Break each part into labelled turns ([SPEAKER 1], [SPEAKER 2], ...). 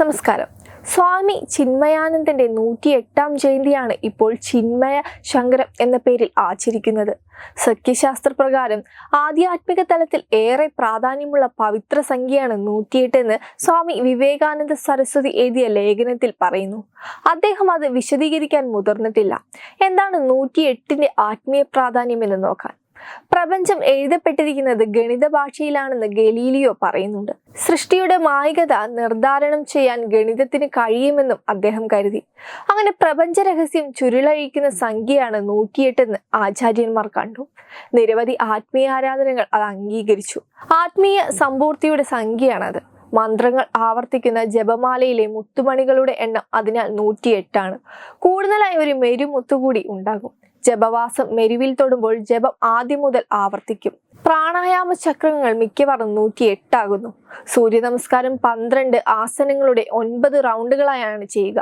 [SPEAKER 1] നമസ്കാരം. സ്വാമി ചിന്മയാനന്ദന്റെ നൂറ്റി എട്ടാം ജയന്തിയാണ് ഇപ്പോൾ ചിന്മയ ശങ്കരം എന്ന പേരിൽ ആചരിക്കുന്നത്. സഖ്യശാസ്ത്ര പ്രകാരം ആധ്യാത്മിക തലത്തിൽ ഏറെ പ്രാധാന്യമുള്ള പവിത്ര സംഖ്യയാണ് നൂറ്റിയെട്ട് എന്ന് സ്വാമി വിവേകാനന്ദ സരസ്വതി എഴുതിയ ലേഖനത്തിൽ പറയുന്നു. അദ്ദേഹം അത് വിശദീകരിക്കാൻ മുതിർന്നിട്ടില്ല. എന്താണ് നൂറ്റിയെട്ടിന്റെ ആത്മീയ പ്രാധാന്യം എന്ന് നോക്കാൻ? പ്രപഞ്ചം എഴുതപ്പെട്ടിരിക്കുന്നത് ഗണിത ഭാഷയിലാണെന്ന് ഗലീലിയോ പറയുന്നുണ്ട്. സൃഷ്ടിയുടെ മായികത നിർദ്ധാരണം ചെയ്യാൻ ഗണിതത്തിന് കഴിയുമെന്നും അദ്ദേഹം കരുതി. അങ്ങനെ പ്രപഞ്ച രഹസ്യം ചുരുളഴിക്കുന്ന സംഖ്യയാണ് നൂറ്റിയെട്ടെന്ന് ആചാര്യന്മാർ കണ്ടു. നിരവധി ആത്മീയ ആരാധനകൾ അത് അംഗീകരിച്ചു. ആത്മീയ സമ്പൂർത്തിയുടെ സംഖ്യയാണത്. മന്ത്രങ്ങൾ ആവർത്തിക്കുന്ന ജപമാലയിലെ മുത്തുമണികളുടെ എണ്ണം അതിനാൽ നൂറ്റിയെട്ടാണ്. കൂടുതലായി ഒരു മെരുമുത്തുകൂടി ഉണ്ടാകും. ജപവാസം മെരുവിൽ തൊടുമ്പോൾ ജപം ആദ്യം മുതൽ ആവർത്തിക്കും. പ്രാണായാമ ചക്രങ്ങൾ മിക്കവാറും നൂറ്റി എട്ടാകുന്നു സൂര്യ നമസ്കാരം പന്ത്രണ്ട് ആസനങ്ങളുടെ ഒൻപത് റൗണ്ടുകളായാണ് ചെയ്യുക.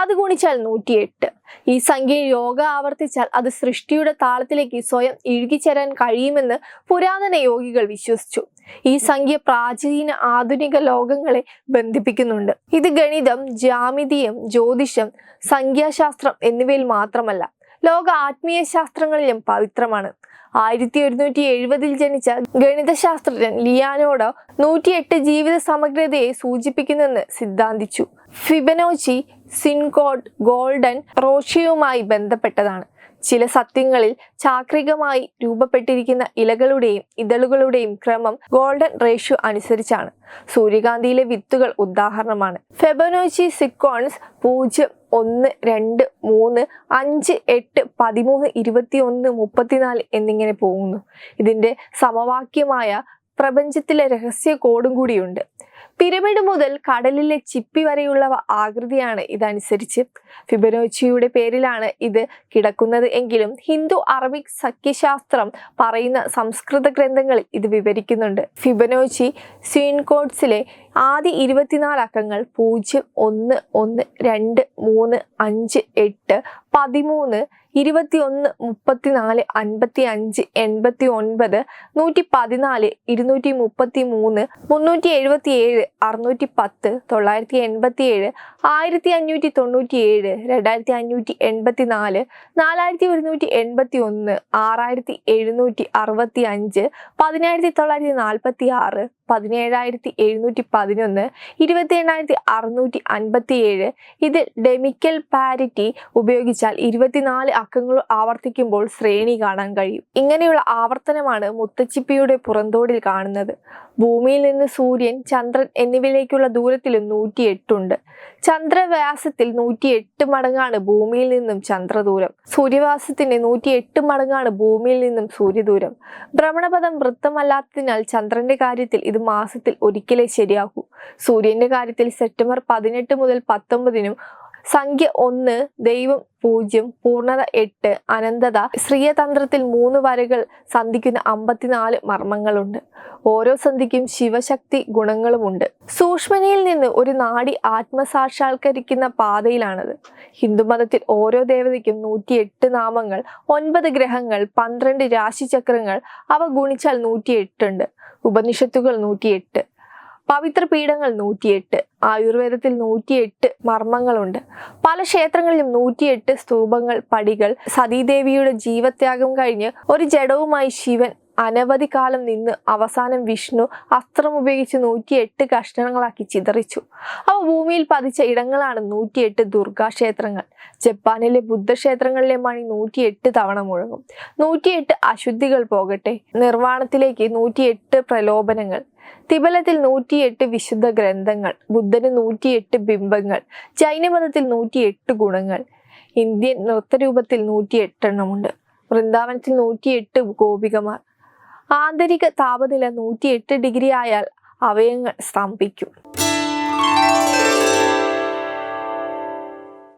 [SPEAKER 1] അത് ഗുണിച്ചാൽ നൂറ്റിയെട്ട്. ഈ സംഖ്യ യോഗ ആവർത്തിച്ചാൽ അത് സൃഷ്ടിയുടെ താളത്തിലേക്ക് സ്വയം ഇഴുകിച്ചേരാൻ കഴിയുമെന്ന് പുരാതന യോഗികൾ വിശ്വസിച്ചു. ഈ സംഖ്യ പ്രാചീന ആധുനിക ലോകങ്ങളെ ബന്ധിപ്പിക്കുന്നുണ്ട്. ഇത് ഗണിതം ജാമിതീയം ജ്യോതിഷം സംഖ്യാശാസ്ത്രം എന്നിവയിൽ മാത്രമല്ല. ലോക ആത്മീയ ശാസ്ത്രങ്ങളിലും പവിത്രമാണ്. ആയിരത്തി ഒരുന്നൂറ്റി എഴുപതിൽ ജനിച്ച ഗണിതശാസ്ത്രജ്ഞൻ ലിയാനോഡോ നൂറ്റിയെട്ട് ജീവിത സമഗ്രതയെ സൂചിപ്പിക്കുന്നെന്ന് സിദ്ധാന്തിച്ചു. ഫിബനോച്ചി സിൻകോഡ് ഗോൾഡൻ റോഷിയുമായി ബന്ധപ്പെട്ടതാണ്. ചില സത്യങ്ങളിൽ ചാക്രികമായി രൂപപ്പെട്ടിരിക്കുന്ന ഇലകളുടെയും ഇതളുകളുടെയും ക്രമം ഗോൾഡൻ റേഷ്യോ അനുസരിച്ചാണ്. സൂര്യകാന്തിയിലെ വിത്തുകൾ ഉദാഹരണമാണ്. ഫെബനോച്ചി സിക്കോൺസ് പൂജ്യം ഒന്ന് രണ്ട് മൂന്ന് അഞ്ച് എട്ട് പതിമൂന്ന് ഇരുപത്തി ഒന്ന് മുപ്പത്തിനാല് എന്നിങ്ങനെ പോകുന്നു. ഇതിന്റെ സമവാക്യമായ പ്രപഞ്ചത്തിലെ രഹസ്യ കോഡും കൂടിയുണ്ട്. പിരമിഡ് മുതൽ കടലിലെ ചിപ്പി വരെയുള്ള ആകൃതിയാണ് ഇതനുസരിച്ച്. ഫിബനോച്ചിയുടെ പേരിലാണ് ഇത് കിടക്കുന്നത് എങ്കിലും ഹിന്ദു അറബിക് സഖ്യശാസ്ത്രം പറയുന്ന സംസ്കൃത ഗ്രന്ഥങ്ങളിൽ ഇത് വിവരിക്കുന്നുണ്ട്. ഫിബനോച്ചി സ്വീൻകോട്സിലെ ആദ്യ ഇരുപത്തിനാല് അക്കങ്ങൾ പൂജ്യം ഒന്ന് ഒന്ന് രണ്ട് മൂന്ന് അഞ്ച് എട്ട് പതിമൂന്ന് ഇരുപത്തിയൊന്ന് മുപ്പത്തിനാല് അൻപത്തി അഞ്ച് എൺപത്തി ഒൻപത് നൂറ്റി പതിനാല് ഇരുന്നൂറ്റി മുപ്പത്തി മൂന്ന് മുന്നൂറ്റി എഴുപത്തി ഏഴ് അറുന്നൂറ്റി പത്ത് തൊള്ളായിരത്തി എൺപത്തി ഏഴ് ആയിരത്തി അഞ്ഞൂറ്റി തൊണ്ണൂറ്റി ഏഴ് രണ്ടായിരത്തി അഞ്ഞൂറ്റി എൺപത്തി നാല് നാലായിരത്തി ഒരുന്നൂറ്റി എൺപത്തി ഒന്ന് ആറായിരത്തി എഴുന്നൂറ്റി അറുപത്തി അഞ്ച് പതിനായിരത്തി തൊള്ളായിരത്തി നാൽപ്പത്തി ആറ് പതിനേഴായിരത്തി എഴുന്നൂറ്റി പതിനൊന്ന് ഇരുപത്തി എണ്ണായിരത്തി അറുന്നൂറ്റി അൻപത്തി ഏഴ് ഇതിൽ ഡെമിക്കൽ പാരിറ്റി ഉപയോഗിച്ചാൽ ഇരുപത്തിനാല് അക്കങ്ങൾ ആവർത്തിക്കുമ്പോൾ ശ്രേണി കാണാൻ കഴിയും. ഇങ്ങനെയുള്ള ആവർത്തനമാണ് മുത്തച്ചിപ്പിയുടെ പുറന്തോടിൽ കാണുന്നത്. ഭൂമിയിൽ നിന്ന് സൂര്യൻ ചന്ദ്രൻ എന്നിവയിലേക്കുള്ള ദൂരത്തിലും നൂറ്റിയെട്ടുണ്ട്. ചന്ദ്രവ്യാസത്തിൽ നൂറ്റിയെട്ട് മടങ്ങാണ് ഭൂമിയിൽ നിന്നും ചന്ദ്രദൂരം. സൂര്യവാസത്തിന്റെ നൂറ്റിയെട്ട് മടങ്ങാണ് ഭൂമിയിൽ നിന്നും സൂര്യദൂരം. ഭ്രമണപഥം വൃത്തമല്ലാത്തതിനാൽ ചന്ദ്രന്റെ കാര്യത്തിൽ ഇത് മാസത്തിൽ ഒരിക്കലേ ശരിയാകൂ. സൂര്യന്റെ കാര്യത്തിൽ സെപ്റ്റംബർ പതിനെട്ട് മുതൽ പത്തൊമ്പതിനും സംഖ്യ ഒന്ന് ദൈവം പൂജ്യം പൂർണത എട്ട് അനന്തത ശ്രീയതന്ത്രത്തിൽ മൂന്ന് വരകൾ സന്ധിക്കുന്ന അമ്പത്തിനാല് മർമ്മങ്ങളുണ്ട്. ഓരോ സന്ധിക്കും ശിവശക്തി ഗുണങ്ങളുമുണ്ട്. സൂക്ഷ്മനയിൽ നിന്ന് ഒരു നാടി ആത്മസാക്ഷാത്കരിക്കുന്ന പാതയിലാണത്. ഹിന്ദുമതത്തിൽ ഓരോ ദേവതയ്ക്കും നൂറ്റിയെട്ട് നാമങ്ങൾ ഒൻപത് ഗ്രഹങ്ങൾ പന്ത്രണ്ട് രാശിചക്രങ്ങൾ അവ ഗുണിച്ചാൽ നൂറ്റിയെട്ടുണ്ട്. ഉപനിഷത്തുകൾ നൂറ്റിയെട്ട് പവിത്ര പീഠങ്ങൾ നൂറ്റിയെട്ട് ആയുർവേദത്തിൽ നൂറ്റിയെട്ട് മർമ്മങ്ങളുണ്ട്. പല ക്ഷേത്രങ്ങളിലും നൂറ്റിയെട്ട് സ്തൂപങ്ങൾ പടികൾ. സതീദേവിയുടെ ജീവത്യാഗം കഴിഞ്ഞ് ഒരു ജഡവുമായി ശിവൻ അനവധി കാലം നിന്ന് അവസാനം വിഷ്ണു അസ്ത്രം ഉപയോഗിച്ച് നൂറ്റിയെട്ട് കഷ്ണങ്ങളാക്കി ചിതറിച്ചു. അവ ഭൂമിയിൽ പതിച്ച ഇടങ്ങളാണ് നൂറ്റിയെട്ട് ദുർഗാക്ഷേത്രങ്ങൾ. ജപ്പാനിലെ ബുദ്ധക്ഷേത്രങ്ങളിലെ മണി നൂറ്റിയെട്ട് തവണ മുഴങ്ങും. നൂറ്റിയെട്ട് അശുദ്ധികൾ പോകട്ടെ. നിർവാണത്തിലേക്ക് നൂറ്റിയെട്ട് പ്രലോഭനങ്ങൾ. തിബലത്തിൽ നൂറ്റിയെട്ട് വിശുദ്ധ ഗ്രന്ഥങ്ങൾ. ബുദ്ധന് നൂറ്റിയെട്ട് ബിംബങ്ങൾ. ജൈനമതത്തിൽ നൂറ്റിയെട്ട് ഗുണങ്ങൾ. ഇന്ത്യൻ നൃത്തരൂപത്തിൽ നൂറ്റിയെട്ടെണ്ണമുണ്ട്. വൃന്ദാവനത്തിൽ നൂറ്റിയെട്ട് ഗോപികമാർ. ആന്തരിക താപനില നൂറ്റിയെട്ട് ഡിഗ്രി ആയാൽ അവയങ്ങൾ സ്തംഭിക്കും.